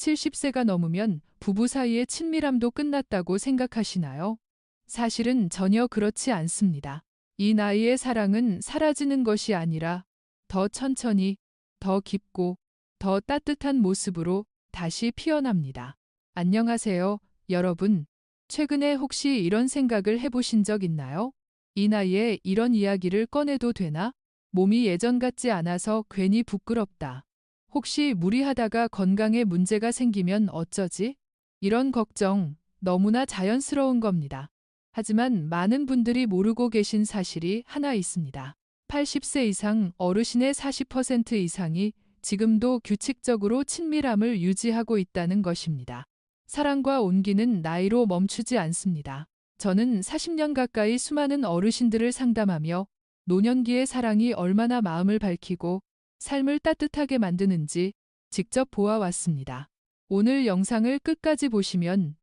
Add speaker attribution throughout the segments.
Speaker 1: 70세가 넘으면 부부 사이의 친밀함도 끝났다고 생각하시나요? 사실은 전혀 그렇지 않습니다. 이 나이의 사랑은 사라지는 것이 아니라 더 천천히, 더 깊고, 더 따뜻한 모습으로 다시 피어납니다. 안녕하세요, 여러분. 최근에 혹시 이런 생각을 해보신 적 있나요? 이 나이에 이런 이야기를 꺼내도 되나? 몸이 예전 같지 않아서 괜히 부끄럽다. 혹시 무리하다가 건강에 문제가 생기면 어쩌지? 이런 걱정 너무나 자연스러운 겁니다. 하지만 많은 분들이 모르고 계신 사실이 하나 있습니다. 80세 이상 어르신의 40% 이상이 지금도 규칙적으로 친밀함을 유지하고 있다는 것입니다. 사랑과 온기는 나이로 멈추지 않습니다. 저는 40년 가까이 수많은 어르신들을 상담하며 노년기의 사랑이 얼마나 마음을 밝히고 삶을 따뜻하게 만드는지 직접 보아왔습니다. 오늘 영상을 끝까지 보시면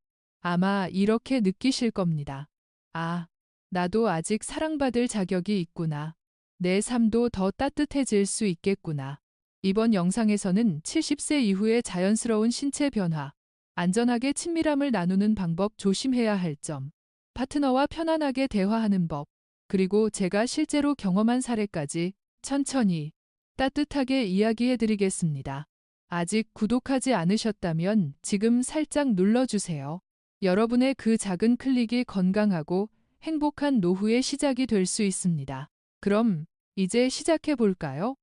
Speaker 1: 아마 이렇게 느끼실 겁니다. 아, 나도 아직 사랑받을 자격이 있구나. 내 삶도 더 따뜻해질 수 있겠구나. 이번 영상에서는 70세 이후의 자연스러운 신체 변화, 안전하게 친밀함을 나누는 방법 조심해야 할 점, 파트너와 편안하게 대화하는 법, 그리고 제가 실제로 경험한 사례까지 천천히 따뜻하게 이야기해 드리겠습니다. 아직 구독하지 않으셨다면 지금 살짝 눌러주세요. 여러분의 그 작은 클릭이 건강하고 행복한 노후의 시작이 될 수 있습니다. 그럼 이제 시작해 볼까요?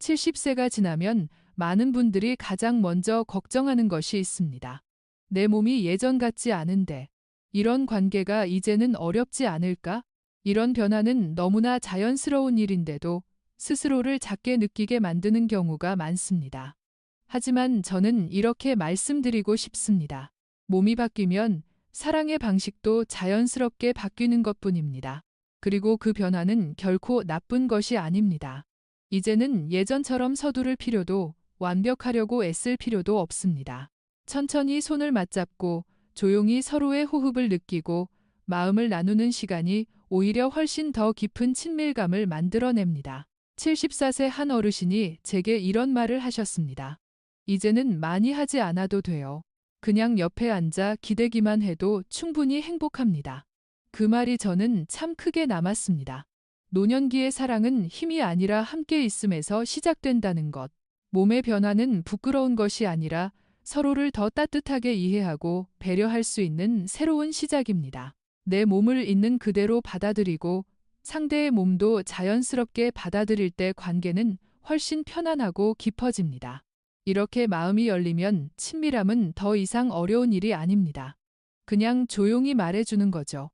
Speaker 1: 70세가 지나면 많은 분들이 가장 먼저 걱정하는 것이 있습니다. 내 몸이 예전 같지 않은데 이런 관계가 이제는 어렵지 않을까? 이런 변화는 너무나 자연스러운 일인데도 스스로를 작게 느끼게 만드는 경우가 많습니다. 하지만 저는 이렇게 말씀드리고 싶습니다. 몸이 바뀌면 사랑의 방식도 자연스럽게 바뀌는 것 뿐입니다. 그리고 그 변화는 결코 나쁜 것이 아닙니다. 이제는 예전처럼 서두를 필요도 완벽하려고 애쓸 필요도 없습니다. 천천히 손을 맞잡고 조용히 서로의 호흡을 느끼고 마음을 나누는 시간이 오히려 훨씬 더 깊은 친밀감을 만들어냅니다. 74세 한 어르신이 제게 이런 말을 하셨습니다. 이제는 많이 하지 않아도 돼요. 그냥 옆에 앉아 기대기만 해도 충분히 행복합니다. 그 말이 저는 참 크게 남았습니다. 노년기의 사랑은 힘이 아니라 함께 있음에서 시작된다는 것. 몸의 변화는 부끄러운 것이 아니라 서로를 더 따뜻하게 이해하고 배려할 수 있는 새로운 시작입니다. 내 몸을 있는 그대로 받아들이고 상대의 몸도 자연스럽게 받아들일 때 관계는 훨씬 편안하고 깊어집니다. 이렇게 마음이 열리면 친밀함은 더 이상 어려운 일이 아닙니다. 그냥 조용히 말해주는 거죠.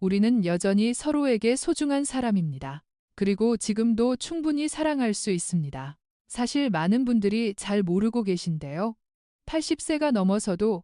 Speaker 1: 우리는 여전히 서로에게 소중한 사람입니다. 그리고 지금도 충분히 사랑할 수 있습니다. 사실 많은 분들이 잘 모르고 계신데요. 80세가 넘어서도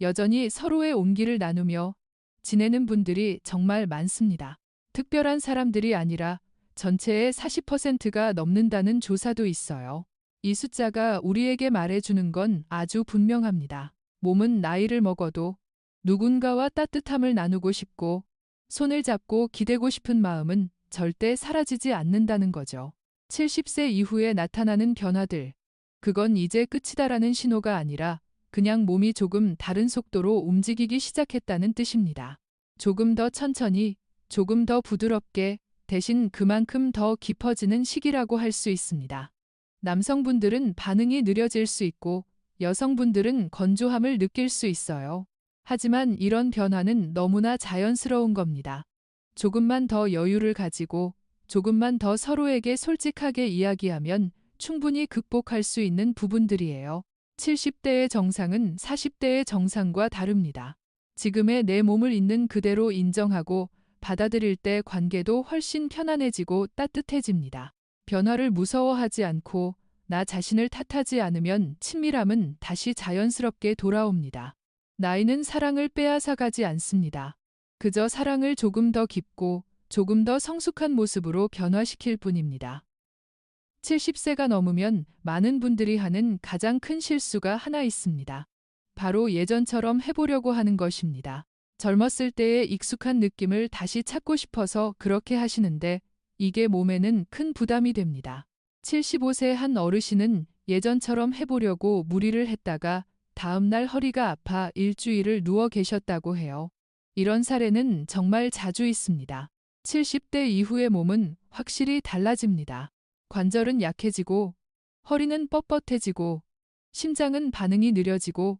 Speaker 1: 여전히 서로의 온기를 나누며 지내는 분들이 정말 많습니다. 특별한 사람들이 아니라 전체의 40%가 넘는다는 조사도 있어요. 이 숫자가 우리에게 말해주는 건 아주 분명합니다. 몸은 나이를 먹어도 누군가와 따뜻함을 나누고 싶고 손을 잡고 기대고 싶은 마음은 절대 사라지지 않는다는 거죠. 70세 이후에 나타나는 변화들. 그건 이제 끝이다라는 신호가 아니라 그냥 몸이 조금 다른 속도로 움직이기 시작했다는 뜻입니다. 조금 더 천천히, 조금 더 부드럽게, 대신 그만큼 더 깊어지는 시기라고 할 수 있습니다. 남성분들은 반응이 느려질 수 있고 여성분들은 건조함을 느낄 수 있어요. 하지만 이런 변화는 너무나 자연스러운 겁니다. 조금만 더 여유를 가지고 조금만 더 서로에게 솔직하게 이야기하면 충분히 극복할 수 있는 부분들이에요. 70대의 정상은 40대의 정상과 다릅니다. 지금의 내 몸을 있는 그대로 인정하고 받아들일 때 관계도 훨씬 편안해지고 따뜻해집니다. 변화를 무서워하지 않고 나 자신을 탓하지 않으면 친밀함은 다시 자연스럽게 돌아옵니다. 나이는 사랑을 빼앗아가지 않습니다. 그저 사랑을 조금 더 깊고 조금 더 성숙한 모습으로 변화시킬 뿐입니다. 70세가 넘으면 많은 분들이 하는 가장 큰 실수가 하나 있습니다. 바로 예전처럼 해보려고 하는 것입니다. 젊었을 때의 익숙한 느낌을 다시 찾고 싶어서 그렇게 하시는데 이게 몸에는 큰 부담이 됩니다. 75세 한 어르신은 예전처럼 해보려고 무리를 했다가 다음날 허리가 아파 일주일을 누워 계셨다고 해요. 이런 사례는 정말 자주 있습니다. 70대 이후의 몸은 확실히 달라집니다. 관절은 약해지고, 허리는 뻣뻣해지고, 심장은 반응이 느려지고,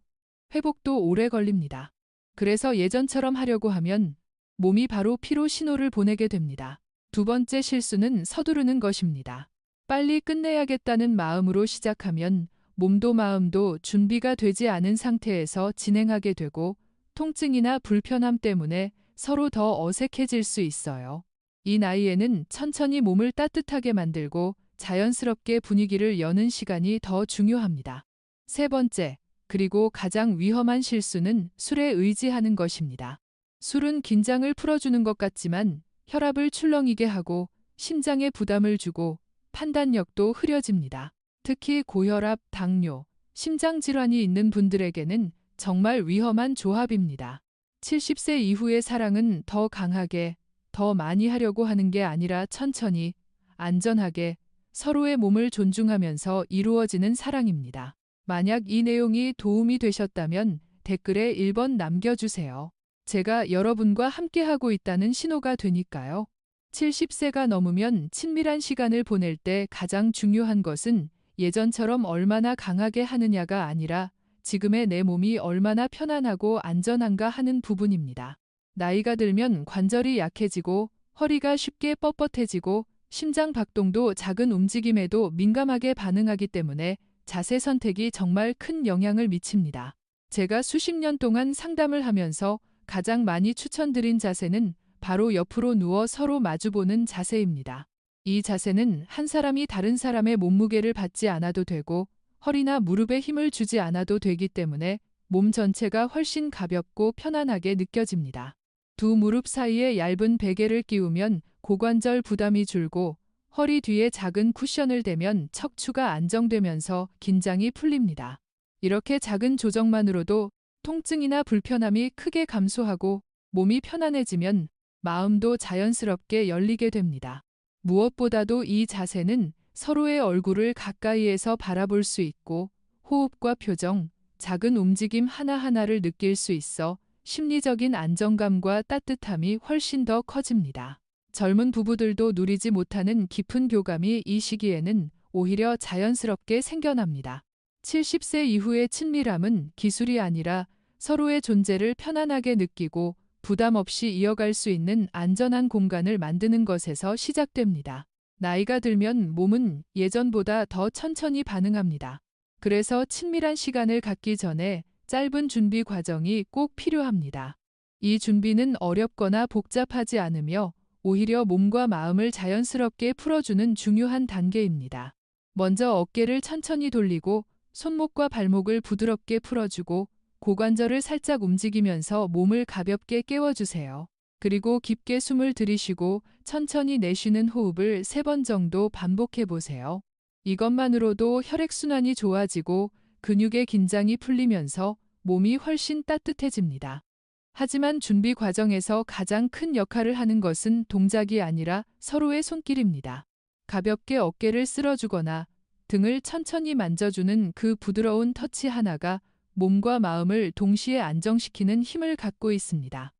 Speaker 1: 회복도 오래 걸립니다. 그래서 예전처럼 하려고 하면 몸이 바로 피로 신호를 보내게 됩니다. 두 번째 실수는 서두르는 것입니다. 빨리 끝내야겠다는 마음으로 시작하면 몸도 마음도 준비가 되지 않은 상태에서 진행하게 되고 통증이나 불편함 때문에 서로 더 어색해질 수 있어요. 이 나이에는 천천히 몸을 따뜻하게 만들고 자연스럽게 분위기를 여는 시간이 더 중요합니다. 세 번째, 그리고 가장 위험한 실수는 술에 의지하는 것입니다. 술은 긴장을 풀어주는 것 같지만 혈압을 출렁이게 하고 심장에 부담을 주고 판단력도 흐려집니다. 특히 고혈압, 당뇨, 심장질환이 있는 분들에게는 정말 위험한 조합입니다. 70세 이후의 사랑은 더 강하게, 더 많이 하려고 하는 게 아니라 천천히, 안전하게, 서로의 몸을 존중하면서 이루어지는 사랑입니다. 만약 이 내용이 도움이 되셨다면 댓글에 1번 남겨주세요. 제가 여러분과 함께하고 있다는 신호가 되니까요. 70세가 넘으면 친밀한 시간을 보낼 때 가장 중요한 것은 예전처럼 얼마나 강하게 하느냐가 아니라 지금의 내 몸이 얼마나 편안하고 안전한가 하는 부분입니다. 나이가 들면 관절이 약해지고 허리가 쉽게 뻣뻣해지고 심장 박동도 작은 움직임에도 민감하게 반응하기 때문에 자세 선택이 정말 큰 영향을 미칩니다. 제가 수십 년 동안 상담을 하면서 가장 많이 추천드린 자세는 바로 옆으로 누워 서로 마주보는 자세입니다. 이 자세는 한 사람이 다른 사람의 몸무게를 받지 않아도 되고 허리나 무릎에 힘을 주지 않아도 되기 때문에 몸 전체가 훨씬 가볍고 편안하게 느껴집니다. 두 무릎 사이에 얇은 베개를 끼우면 고관절 부담이 줄고 허리 뒤에 작은 쿠션을 대면 척추가 안정되면서 긴장이 풀립니다. 이렇게 작은 조정만으로도 통증이나 불편함이 크게 감소하고 몸이 편안해지면 마음도 자연스럽게 열리게 됩니다. 무엇보다도 이 자세는 서로의 얼굴을 가까이에서 바라볼 수 있고 호흡과 표정, 작은 움직임 하나하나를 느낄 수 있어 심리적인 안정감과 따뜻함이 훨씬 더 커집니다. 젊은 부부들도 누리지 못하는 깊은 교감이 이 시기에는 오히려 자연스럽게 생겨납니다. 70세 이후의 친밀함은 기술이 아니라 서로의 존재를 편안하게 느끼고 부담 없이 이어갈 수 있는 안전한 공간을 만드는 것에서 시작됩니다. 나이가 들면 몸은 예전보다 더 천천히 반응합니다. 그래서 친밀한 시간을 갖기 전에 짧은 준비 과정이 꼭 필요합니다. 이 준비는 어렵거나 복잡하지 않으며 오히려 몸과 마음을 자연스럽게 풀어주는 중요한 단계입니다. 먼저 어깨를 천천히 돌리고 손목과 발목을 부드럽게 풀어주고 고관절을 살짝 움직이면서 몸을 가볍게 깨워주세요. 그리고 깊게 숨을 들이쉬고 천천히 내쉬는 호흡을 세번 정도 반복해 보세요. 이것만으로도 혈액순환이 좋아지고 근육의 긴장이 풀리면서 몸이 훨씬 따뜻해집니다. 하지만 준비 과정에서 가장 큰 역할을 하는 것은 동작이 아니라 서로의 손길입니다. 가볍게 어깨를 쓸어주거나 등을 천천히 만져주는 그 부드러운 터치 하나가 몸과 마음을 동시에 안정시키는 힘을 갖고 있습니다.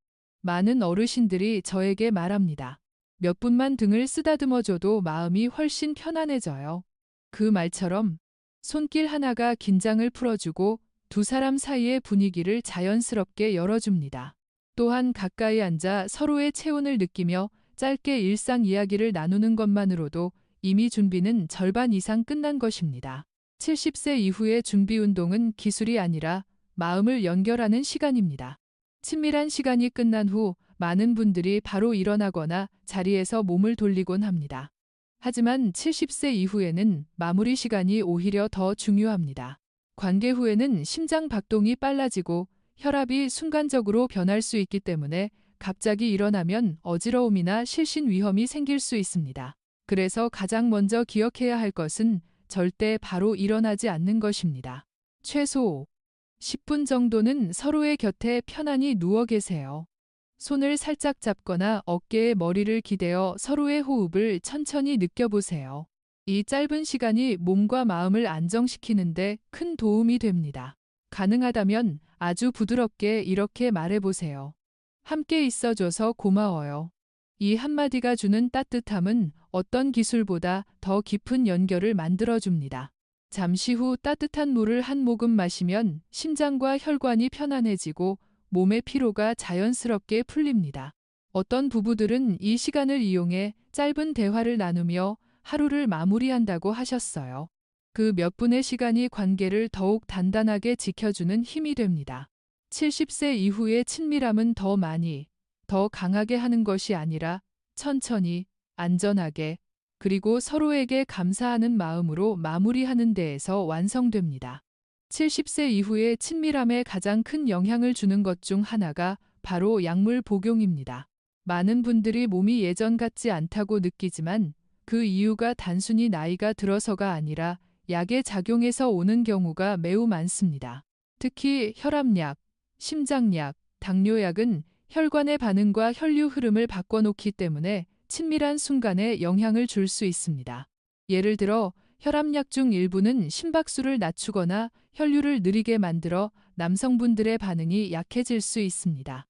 Speaker 1: 많은 어르신들이 저에게 말합니다. 몇 분만 등을 쓰다듬어줘도 마음이 훨씬 편안해져요. 그 말처럼 손길 하나가 긴장을 풀어주고 두 사람 사이의 분위기를 자연스럽게 열어줍니다. 또한 가까이 앉아 서로의 체온을 느끼며 짧게 일상 이야기를 나누는 것만으로도 이미 준비는 절반 이상 끝난 것입니다. 70세 이후의 준비 운동은 기술이 아니라 마음을 연결하는 시간입니다. 친밀한 시간이 끝난 후 많은 분들이 바로 일어나거나 자리에서 몸을 돌리곤 합니다. 하지만 70세 이후에는 마무리 시간이 오히려 더 중요합니다. 관계 후에는 심장 박동이 빨라지고 혈압이 순간적으로 변할 수 있기 때문에 갑자기 일어나면 어지러움이나 실신 위험이 생길 수 있습니다. 그래서 가장 먼저 기억해야 할 것은 절대 바로 일어나지 않는 것입니다. 최소 10분 정도는 서로의 곁에 편안히 누워 계세요. 손을 살짝 잡거나 어깨에 머리를 기대어 서로의 호흡을 천천히 느껴보세요. 이 짧은 시간이 몸과 마음을 안정시키는데 큰 도움이 됩니다. 가능하다면 아주 부드럽게 이렇게 말해보세요. 함께 있어줘서 고마워요. 이 한마디가 주는 따뜻함은 어떤 기술보다 더 깊은 연결을 만들어줍니다. 잠시 후 따뜻한 물을 한 모금 마시면 심장과 혈관이 편안해지고 몸의 피로가 자연스럽게 풀립니다. 어떤 부부들은 이 시간을 이용해 짧은 대화를 나누며 하루를 마무리한다고 하셨어요. 그 몇 분의 시간이 관계를 더욱 단단하게 지켜주는 힘이 됩니다. 70세 이후의 친밀함은 더 많이, 더 강하게 하는 것이 아니라 천천히, 안전하게, 그리고 서로에게 감사하는 마음으로 마무리하는 데에서 완성됩니다. 70세 이후의 친밀함에 가장 큰 영향을 주는 것 중 하나가 바로 약물 복용입니다. 많은 분들이 몸이 예전 같지 않다고 느끼지만 그 이유가 단순히 나이가 들어서가 아니라 약의 작용에서 오는 경우가 매우 많습니다. 특히 혈압약, 심장약, 당뇨약은 혈관의 반응과 혈류 흐름을 바꿔놓기 때문에 친밀한 순간에 영향을 줄 수 있습니다. 예를 들어 혈압약 중 일부는 심박수를 낮추거나 혈류를 느리게 만들어 남성분들의 반응이 약해질 수 있습니다.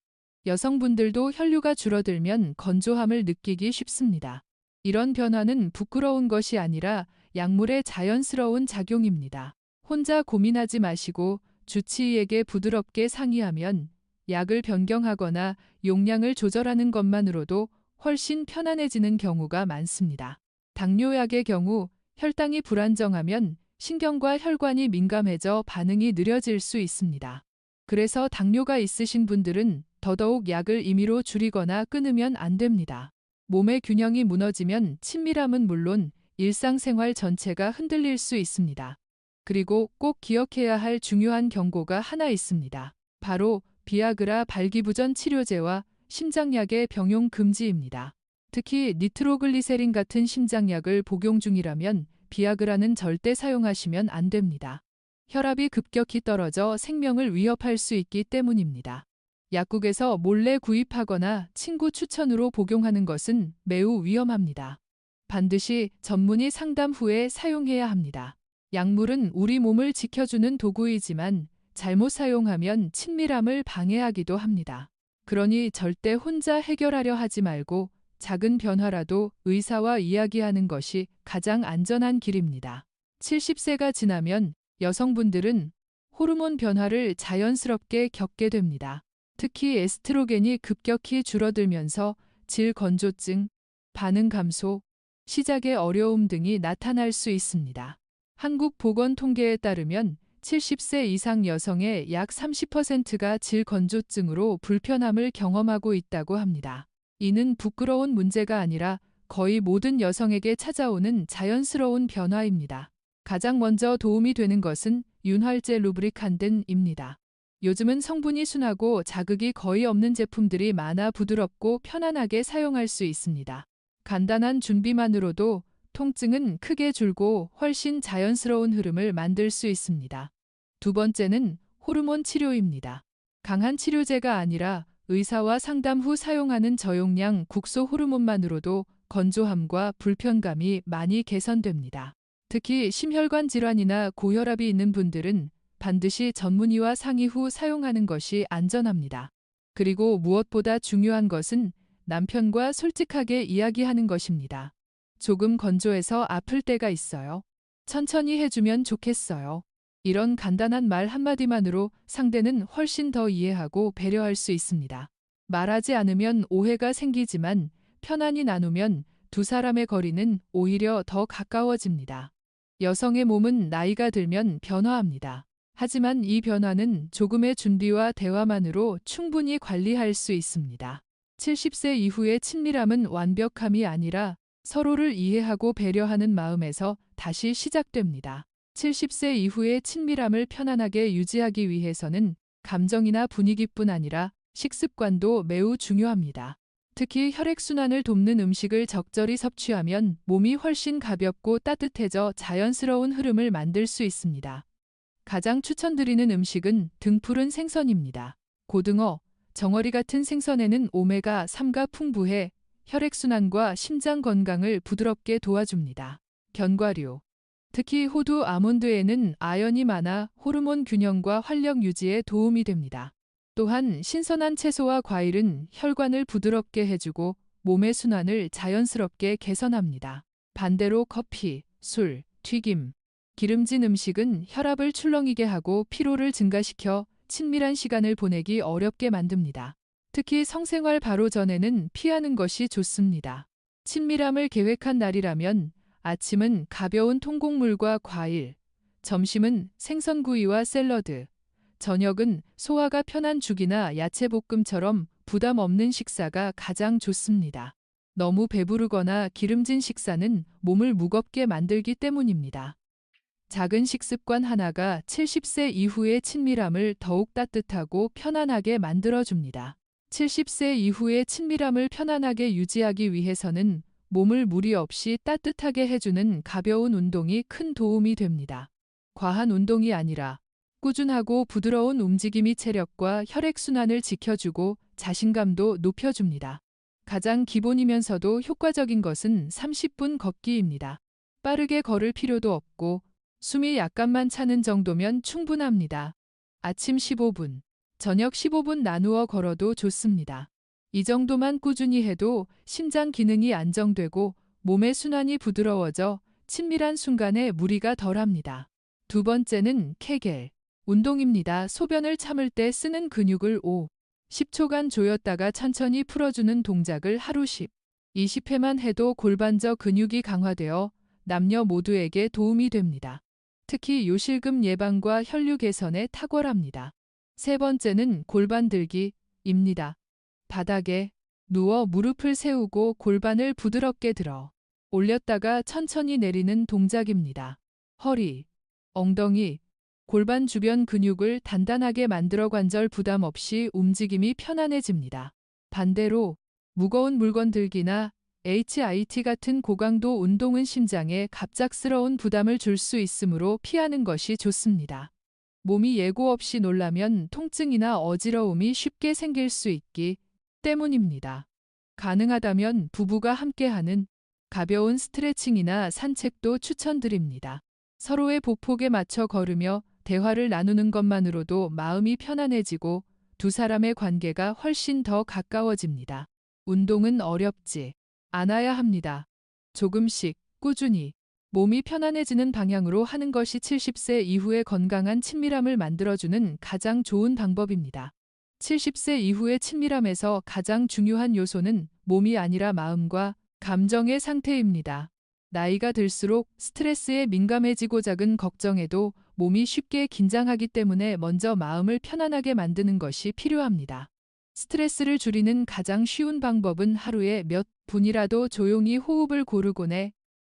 Speaker 1: 여성분들도 혈류가 줄어들면 건조함을 느끼기 쉽습니다. 이런 변화는 부끄러운 것이 아니라 약물의 자연스러운 작용입니다. 혼자 고민하지 마시고 주치의에게 부드럽게 상의하면 약을 변경하거나 용량을 조절하는 것만으로도 훨씬 편안해지는 경우가 많습니다. 당뇨약의 경우 혈당이 불안정하면 신경과 혈관이 민감해져 반응이 느려질 수 있습니다. 그래서 당뇨가 있으신 분들은 더더욱 약을 임의로 줄이거나 끊으면 안 됩니다. 몸의 균형이 무너지면 친밀함은 물론 일상생활 전체가 흔들릴 수 있습니다. 그리고 꼭 기억해야 할 중요한 경고가 하나 있습니다. 바로 비아그라 발기부전 치료제와 심장약의 병용 금지입니다. 특히 니트로글리세린 같은 심장약을 복용 중이라면 비아그라는 절대 사용하시면 안 됩니다. 혈압이 급격히 떨어져 생명을 위협할 수 있기 때문입니다. 약국에서 몰래 구입하거나 친구 추천으로 복용하는 것은 매우 위험합니다. 반드시 전문의 상담 후에 사용해야 합니다. 약물은 우리 몸을 지켜주는 도구이지만 잘못 사용하면 친밀함을 방해하기도 합니다. 그러니 절대 혼자 해결하려 하지 말고 작은 변화라도 의사와 이야기하는 것이 가장 안전한 길입니다. 70세가 지나면 여성분들은 호르몬 변화를 자연스럽게 겪게 됩니다. 특히 에스트로겐이 급격히 줄어들면서 질 건조증, 반응 감소, 시작의 어려움 등이 나타날 수 있습니다. 한국 보건 통계에 따르면 70세 이상 여성의 약 30%가 질 건조증으로 불편함을 경험하고 있다고 합니다. 이는 부끄러운 문제가 아니라 거의 모든 여성에게 찾아오는 자연스러운 변화입니다. 가장 먼저 도움이 되는 것은 윤활제 루브리칸든입니다. 요즘은 성분이 순하고 자극이 거의 없는 제품들이 많아 부드럽고 편안하게 사용할 수 있습니다. 간단한 준비만으로도 통증은 크게 줄고 훨씬 자연스러운 흐름을 만들 수 있습니다. 두 번째는 호르몬 치료입니다. 강한 치료제가 아니라 의사와 상담 후 사용하는 저용량 국소 호르몬만으로도 건조함과 불편감이 많이 개선됩니다. 특히 심혈관 질환이나 고혈압이 있는 분들은 반드시 전문의와 상의 후 사용하는 것이 안전합니다. 그리고 무엇보다 중요한 것은 남편과 솔직하게 이야기하는 것입니다. 조금 건조해서 아플 때가 있어요. 천천히 해주면 좋겠어요. 이런 간단한 말 한마디만으로 상대는 훨씬 더 이해하고 배려할 수 있습니다. 말하지 않으면 오해가 생기지만 편안히 나누면 두 사람의 거리는 오히려 더 가까워집니다. 여성의 몸은 나이가 들면 변화합니다. 하지만 이 변화는 조금의 준비와 대화만으로 충분히 관리할 수 있습니다. 70세 이후의 친밀함은 완벽함이 아니라 서로를 이해하고 배려하는 마음에서 다시 시작됩니다. 70세 이후의 친밀함을 편안하게 유지하기 위해서는 감정이나 분위기뿐 아니라 식습관도 매우 중요합니다. 특히 혈액순환을 돕는 음식을 적절히 섭취하면 몸이 훨씬 가볍고 따뜻해져 자연스러운 흐름을 만들 수 있습니다. 가장 추천드리는 음식은 등푸른 생선입니다. 고등어, 정어리 같은 생선에는 오메가3가 풍부해 혈액순환과 심장 건강을 부드럽게 도와줍니다. 견과류, 특히 호두 아몬드에는 아연이 많아 호르몬 균형과 활력 유지에 도움이 됩니다. 또한 신선한 채소와 과일은 혈관을 부드럽게 해주고 몸의 순환을 자연스럽게 개선합니다. 반대로 커피, 술, 튀김, 기름진 음식은 혈압을 출렁이게 하고 피로를 증가시켜 친밀한 시간을 보내기 어렵게 만듭니다. 특히 성생활 바로 전에는 피하는 것이 좋습니다. 친밀함을 계획한 날이라면 아침은 가벼운 통곡물과 과일, 점심은 생선구이와 샐러드, 저녁은 소화가 편한 죽이나 야채 볶음처럼 부담 없는 식사가 가장 좋습니다. 너무 배부르거나 기름진 식사는 몸을 무겁게 만들기 때문입니다. 작은 식습관 하나가 70세 이후의 친밀함을 더욱 따뜻하고 편안하게 만들어줍니다. 70세 이후의 친밀함을 편안하게 유지하기 위해서는 몸을 무리 없이 따뜻하게 해주는 가벼운 운동이 큰 도움이 됩니다. 과한 운동이 아니라 꾸준하고 부드러운 움직임이 체력과 혈액순환을 지켜주고 자신감도 높여줍니다. 가장 기본이면서도 효과적인 것은 30분 걷기입니다. 빠르게 걸을 필요도 없고 숨이 약간만 차는 정도면 충분합니다. 아침 15분, 저녁 15분 나누어 걸어도 좋습니다. 이 정도만 꾸준히 해도 심장 기능이 안정되고 몸의 순환이 부드러워져 친밀한 순간에 무리가 덜합니다. 두 번째는 케겔. 운동입니다. 소변을 참을 때 쓰는 근육을 5, 10초간 조였다가 천천히 풀어주는 동작을 하루 10, 20회만 해도 골반저 근육이 강화되어 남녀 모두에게 도움이 됩니다. 특히 요실금 예방과 혈류 개선에 탁월합니다. 세 번째는 골반 들기입니다. 바닥에 누워 무릎을 세우고 골반을 부드럽게 들어 올렸다가 천천히 내리는 동작입니다. 허리, 엉덩이, 골반 주변 근육을 단단하게 만들어 관절 부담 없이 움직임이 편안해집니다. 반대로 무거운 물건 들기나 HIT 같은 고강도 운동은 심장에 갑작스러운 부담을 줄 수 있으므로 피하는 것이 좋습니다. 몸이 예고 없이 놀라면 통증이나 어지러움이 쉽게 생길 수 있기 때문입니다. 가능하다면 부부가 함께하는 가벼운 스트레칭이나 산책도 추천드립니다. 서로의 보폭에 맞춰 걸으며 대화를 나누는 것만으로도 마음이 편안해지고 두 사람의 관계가 훨씬 더 가까워집니다. 운동은 어렵지 않아야 합니다. 조금씩 꾸준히 몸이 편안해지는 방향으로 하는 것이 70세 이후의 건강한 친밀함을 만들어주는 가장 좋은 방법입니다. 70세 이후의 친밀함에서 가장 중요한 요소는 몸이 아니라 마음과 감정의 상태입니다. 나이가 들수록 스트레스에 민감해지고 작은 걱정에도 몸이 쉽게 긴장하기 때문에 먼저 마음을 편안하게 만드는 것이 필요합니다. 스트레스를 줄이는 가장 쉬운 방법은 하루에 몇 분이라도 조용히 호흡을 고르곤 해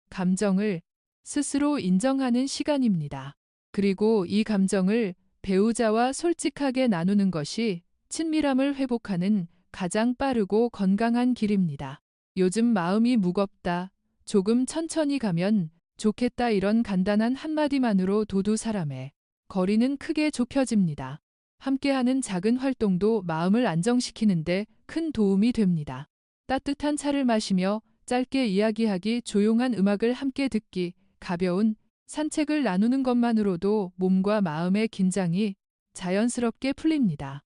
Speaker 1: 감정을 스스로 인정하는 시간입니다. 그리고 이 감정을 배우자와 솔직하게 나누는 것이 친밀함을 회복하는 가장 빠르고 건강한 길입니다. 요즘 마음이 무겁다. 조금 천천히 가면 좋겠다 이런 간단한 한마디만으로 도두 사람의 거리는 크게 좁혀집니다. 함께하는 작은 활동도 마음을 안정시키는데 큰 도움이 됩니다. 따뜻한 차를 마시며 짧게 이야기하기, 조용한 음악을 함께 듣기, 가벼운 산책을 나누는 것만으로도 몸과 마음의 긴장이 자연스럽게 풀립니다.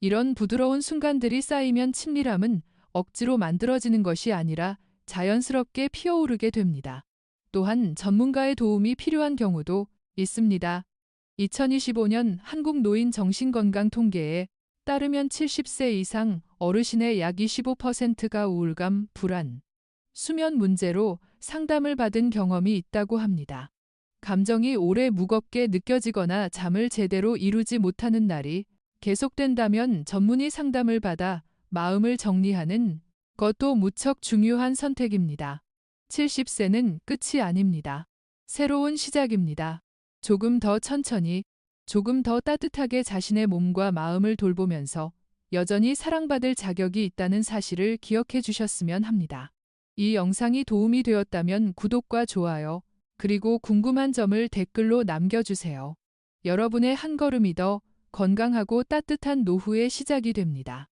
Speaker 1: 이런 부드러운 순간들이 쌓이면 친밀함은 억지로 만들어지는 것이 아니라 자연스럽게 피어오르게 됩니다. 또한 전문가의 도움이 필요한 경우도 있습니다. 2025년 한국 노인 정신건강 통계에 따르면 70세 이상 어르신의 약 25%가 우울감, 불안, 수면 문제로 상담을 받은 경험이 있다고 합니다. 감정이 오래 무겁게 느껴지거나 잠을 제대로 이루지 못하는 날이 계속된다면 전문의 상담을 받아 마음을 정리하는 것도 무척 중요한 선택입니다. 70세는 끝이 아닙니다. 새로운 시작입니다. 조금 더 천천히, 조금 더 따뜻하게 자신의 몸과 마음을 돌보면서 여전히 사랑받을 자격이 있다는 사실을 기억해 주셨으면 합니다. 이 영상이 도움이 되었다면 구독과 좋아요, 그리고 궁금한 점을 댓글로 남겨주세요. 여러분의 한 걸음이 더 건강하고 따뜻한 노후의 시작이 됩니다.